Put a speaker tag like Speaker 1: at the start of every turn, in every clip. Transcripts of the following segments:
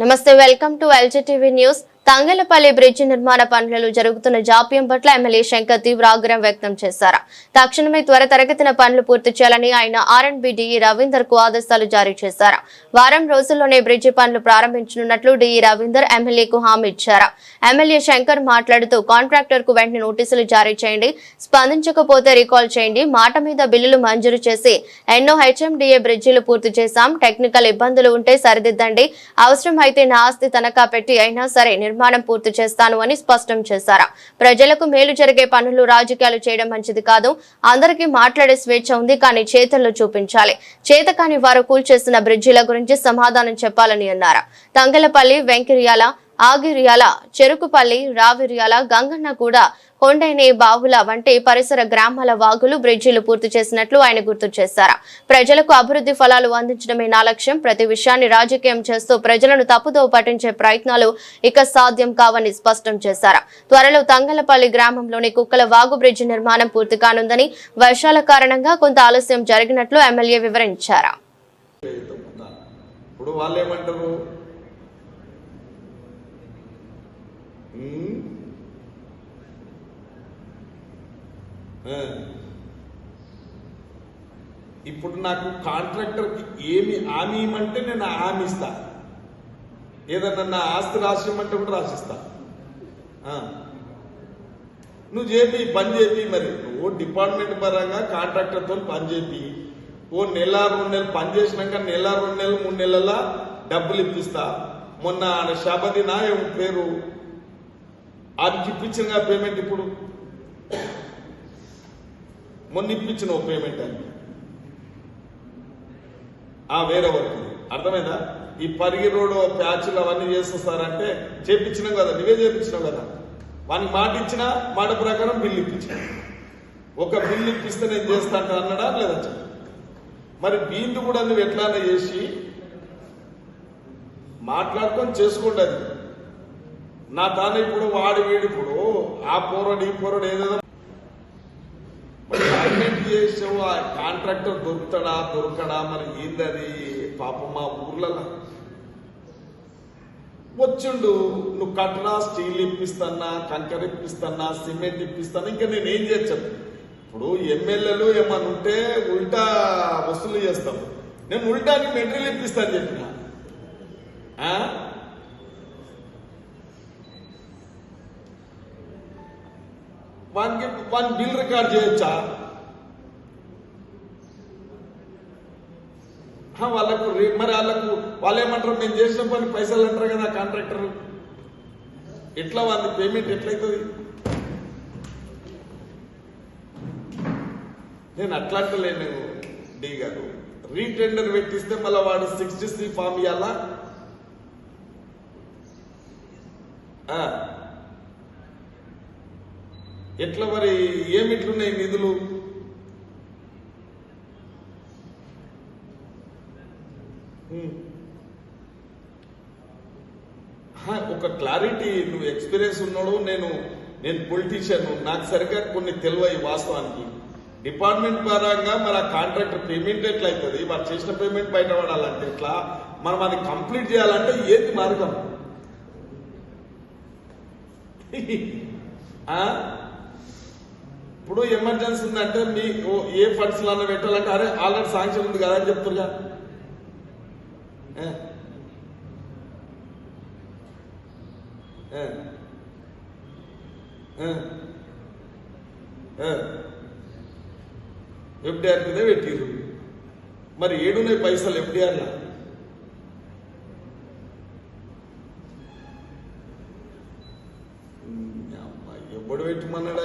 Speaker 1: Namaste welcome to LG TV news. Tangalapalli bridge నిర్మాణ పనులలో జరుగుతున్న జాప్యం పట్ల ఎమ్మెల్యే శంకర్ తీవ్ర ఆగ్రహం వ్యక్తం చేశారు. తక్షణమే త్వర తరగతిన పనులు పూర్తి చేయాలని ఆయన ఆర్ఎండ్బి డిఈ రవీందర్కు ఆదేశాలు జారీ చేశారు. వారం రోజుల్లోనే బ్రిడ్జి పనులు ప్రారంభించనున్నట్లు డిఈ రవీందర్ ఎమ్మెల్యేకు హామీ ఇచ్చారు. ఎమ్మెల్యే శంకర్ మాట్లాడుతూ కాంట్రాక్టర్కు వెంటనే నోటీసులు జారీ చేయండి స్పందించకపోతే రీకాల్ చేయండి మాట మీద బిల్లులు మంజూరు చేసి ఎన్నో హెచ్ఎండిఏ బ్రిడ్జిలు పూర్తి చేశాం టెక్నికల్ ఇబ్బందులు ఉంటే సరిదిద్దండి అవసరం అయితే నా ఆస్తి తనఖా పెట్టి అయినా సరే నిర్మాణం పూర్తి చేస్తాను అని స్పష్టం చేశారు. ప్రజలకు మేలు జరిగే పనులు రాజకీయాలు చేయడం మంచిది కాదు. అందరికీ మాట్లాడే స్వేచ్ఛ ఉంది కానీ చేతల్లో చూపించాలి. చేతకాని వారు కూల్చేసిన బ్రిడ్జిల గురించి సమాధానం చెప్పాలని అన్నారు. తంగలపల్లి వెంకిరియాల ఆగిరియాల చెరుకుపల్లి రావిరియాల గంగన్నగూడ కొండైనే బావుల వంటి పరిసర గ్రామాల వాగులు బ్రిడ్జిలు పూర్తి చేసినట్లు ఆయన గుర్తు చేశారు. ప్రజలకు అభివృద్ధి ఫలాలు అందించడమే నా లక్ష్యం. ప్రతి విషయాన్ని రాజకీయం చేస్తూ ప్రజలను తప్పుదో పట్టించే ప్రయత్నాలు ఇక సాధ్యం కావని స్పష్టం చేశారు. త్వరలో తంగలపల్లి గ్రామంలోని కుక్కల వాగు బ్రిడ్జి నిర్మాణం పూర్తి కానుందని వర్షాల కారణంగా కొంత ఆలస్యం జరిగినట్లు ఎమ్మెల్యే వివరించారు.
Speaker 2: ఇప్పుడు వాళ్ళు ఏమంటారు ఉమ్, ఆ. ఇప్పుడు నాకు కాంట్రాక్టర్కి ఏమి హామీ ఇవ్వమంటే నేను హామీ ఇస్తా. ఏదన్నా నా ఆస్తి రాసిమంటే కూడా రాసిస్తా నువ్వు చేపి పని చేపి మరి. నువ్వు డిపార్ట్మెంట్ పరంగా కాంట్రాక్టర్తో పని చేపి. ఓ నెల రెండు నెలలు పని చేసినాక నెల రెండు నెలలు మూడు నెలల డబ్బులు ఇప్పిస్తా. మొన్న ఆయన శబదిన ఏం పేరు. ఆమెకి ఇప్పించిన పేమెంట్ ఇప్పుడు? మొన్న ఇప్పించిన పేమెంట్ అని ఆ వేరే వర్క్ అర్థమైందా? ఈ పరిగి రోడ్ ప్యాచ్లు అవన్నీ చేస్తారంటే చేపించినాం కదా నువ్వే చేపించినావు కదా. వానికి మాట ఇచ్చినా మాట ప్రకారం బిల్లు ఇప్పించిన. ఒక బిల్లు ఇప్పిస్తే నేను చేస్తా అంటే అన్నాడా లేదా మరి బీందు కూడా నువ్వు ఎట్లానే చేసి మాట్లాడుకొని చేసుకోండి అది. నా తాను ఇప్పుడు వాడి వీడిప్పుడు ఆ పోరడు ఈ పోరడు ఏదేదో మరి చేసావు ఆ కాంట్రాక్టర్ దొరుకుతాడా దొరకడా? మరి ఏందది? పాపం మా ఊర్లలో. వచ్చిండు నువ్వు కట్టడా స్టీల్ ఇప్పిస్తానా కంకర ఇప్పిస్తానా సిమెంట్ ఇప్పిస్తానా? ఇంకా నేను ఏం చేస్తాను? ఇప్పుడు ఎమ్మెల్యేలు ఏమన్నా ఉంటే ఉల్టా వసూలు చేస్తాం. నేను ఉల్టాకి మెటీరియల్ ఇప్పిస్తాను చెప్పిన. వానికి వాని బిల్ రికార్డ్ చేయొచ్చా వాళ్ళకు మరి వాళ్ళకు వాళ్ళు ఏమంటారు మేము చేసిన పని పైసలు అంటారు కదా కాంట్రాక్టర్ ఎట్లా వాళ్ళ పేమెంట్ ఎట్లయితుంది నేను అట్లాంటలేను డి గారు రీటెండర్ పెట్టిస్తే మళ్ళీ వాడు సిక్స్టీ త్రీ ఫామ్ ఇవ్వాలా ఎట్లా మరి? ఏమిట్లున్నాయి నిధులు? ఒక క్లారిటీ నువ్వు ఎక్స్పీరియన్స్ ఉన్నాడు నేను నేను పొలిటీషియన్ నాకు సరిగ్గా కొన్ని తెలివై వాస్తవానికి. డిపార్ట్మెంట్ పరంగా మరి ఆ కాంట్రాక్టర్ పేమెంట్ ఎట్లయితుంది? అవుతుంది వారు చేసిన పేమెంట్ బయట పడాలంటే ఎట్లా? మనం అది కంప్లీట్ చేయాలంటే ఏది మార్గం? ఇప్పుడు ఎమర్జెన్సీ ఉందంటే మీ ఓ- ఏ ఫండ్స్లో పెట్టాలంటే అరే ఆల్రెడీ శాంక్షన్ ఉంది కదా అని చెప్తున్నా ఎఫ్డిఆర్ కింద పెట్టిరు మరి ఏడున్నాయి పైసలు ఎఫ్డిఆర్లా ఎప్పుడు పెట్టమన్నాడా?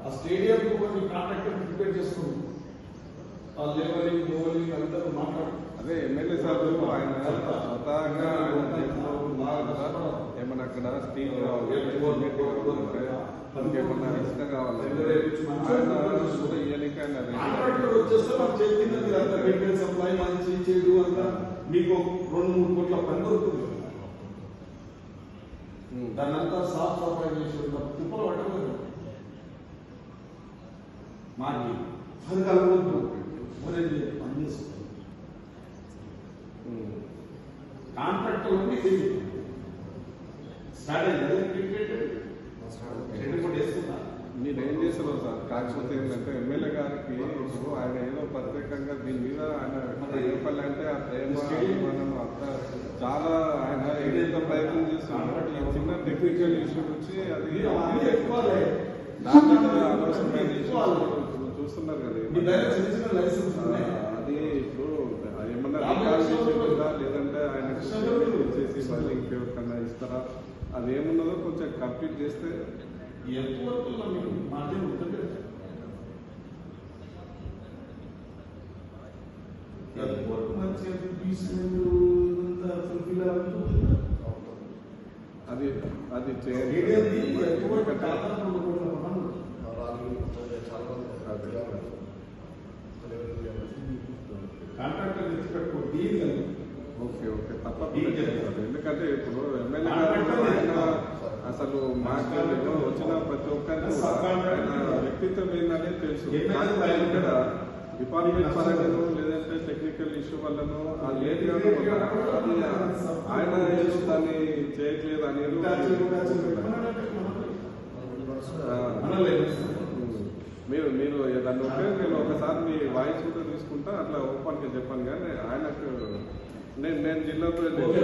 Speaker 3: ఆ స్టేడియం కొన్ని కాంట్రాక్టర్ ప్రిపేర్ చేసుకుంది ఆ లెవెలింగ్ అంతా మాట్లాడు.
Speaker 4: అదే ఎమ్మెల్యే సార్ ఆయన స్వతహాగా ఏమన్నా అక్కడ స్టీల్ కావాలి ఇంకేమన్నా
Speaker 2: అంతా మెటీరియల్ సప్లై మంచి చెడు అంతా మీకు రెండు మూడు కోట్ల పని దొరుకుతుంది.
Speaker 4: ఉమ్.
Speaker 2: దాన్ని అంతా సాఫ్ సఫాయి చేసి ఉన్న తిప్పలు పట్టలేదు మాకి అది కలవద్దు మరి పని చేసుకుంటాం
Speaker 4: ఉమ్.
Speaker 2: కాంట్రాక్టర్ ఉంది స్టార్ట్ అయింది రెండు కూడా వేస్తున్నా
Speaker 4: మీరు ఏం చేస్తారు సార్? కాకపోతే ఏంటంటే ఎమ్మెల్యే గారికి ఇప్పుడు ఆయన ఏదో ప్రత్యేకంగా దీని మీద ఆయన చెప్పాలంటే ఆ ప్రేమ అభిమానం అంతా చాలా ఆయన ఎంత ప్రయత్నం చేస్తున్నారు చిన్న టెక్నికల్ ఇష్యూ వచ్చి అది దాని ఇప్పుడు చూస్తున్నారు కదా అది ఇప్పుడు ఏమన్నా లేదంటే ఆయన చేసి మళ్ళీ ఇంకెవరికన్నా ఇస్తారా? అది ఏమున్నదో కొంచెం కంప్లీట్ చేస్తే
Speaker 2: ఎంత వరకు మీకు మార్జిన్ ఉంటుంది ఎంతవరకు మంచిగా తీసుకుంటూ ఇదంతా ఫుల్ఫిల్ అవుతుంది
Speaker 4: అది అది
Speaker 2: ఏడేది ఇప్పుడు
Speaker 4: చేయాలి
Speaker 2: ఎక్కువ కాకుండా రెండు కోట్ల పనులు. కాంట్రాక్టర్ తెచ్చి పెట్టుకో డీల్.
Speaker 4: Okay okay. తప్పకుండా చేస్తారు. ఎందుకంటే ఇప్పుడు ఎమ్మెల్యే అసలు మాట్లాడలేదు వచ్చిన ప్రతి ఒక్కరికి వ్యక్తిత్వం ఏందనేది తెలుసు. ఇక్కడ డిపార్ట్మెంట్ పరంగాను లేదంటే టెక్నికల్ ఇష్యూ వల్లనో ఆ లేట్ అది ఆయన దాన్ని చేయట్లేదు అనేది
Speaker 2: కాచి, కాచి పెట్టుకున్నాడంటే
Speaker 4: ఆ,
Speaker 2: అనలేదు.
Speaker 4: ఉమ్. మీరు మీరు దాన్ని ఉంటే నేను ఒకసారి మీ వాయిస్ కూడా తీసుకుంటా అట్లా ఓపెన్గా చెప్పాను కానీ ఆయనకు నేను నేను జిల్లా
Speaker 2: ఓకే.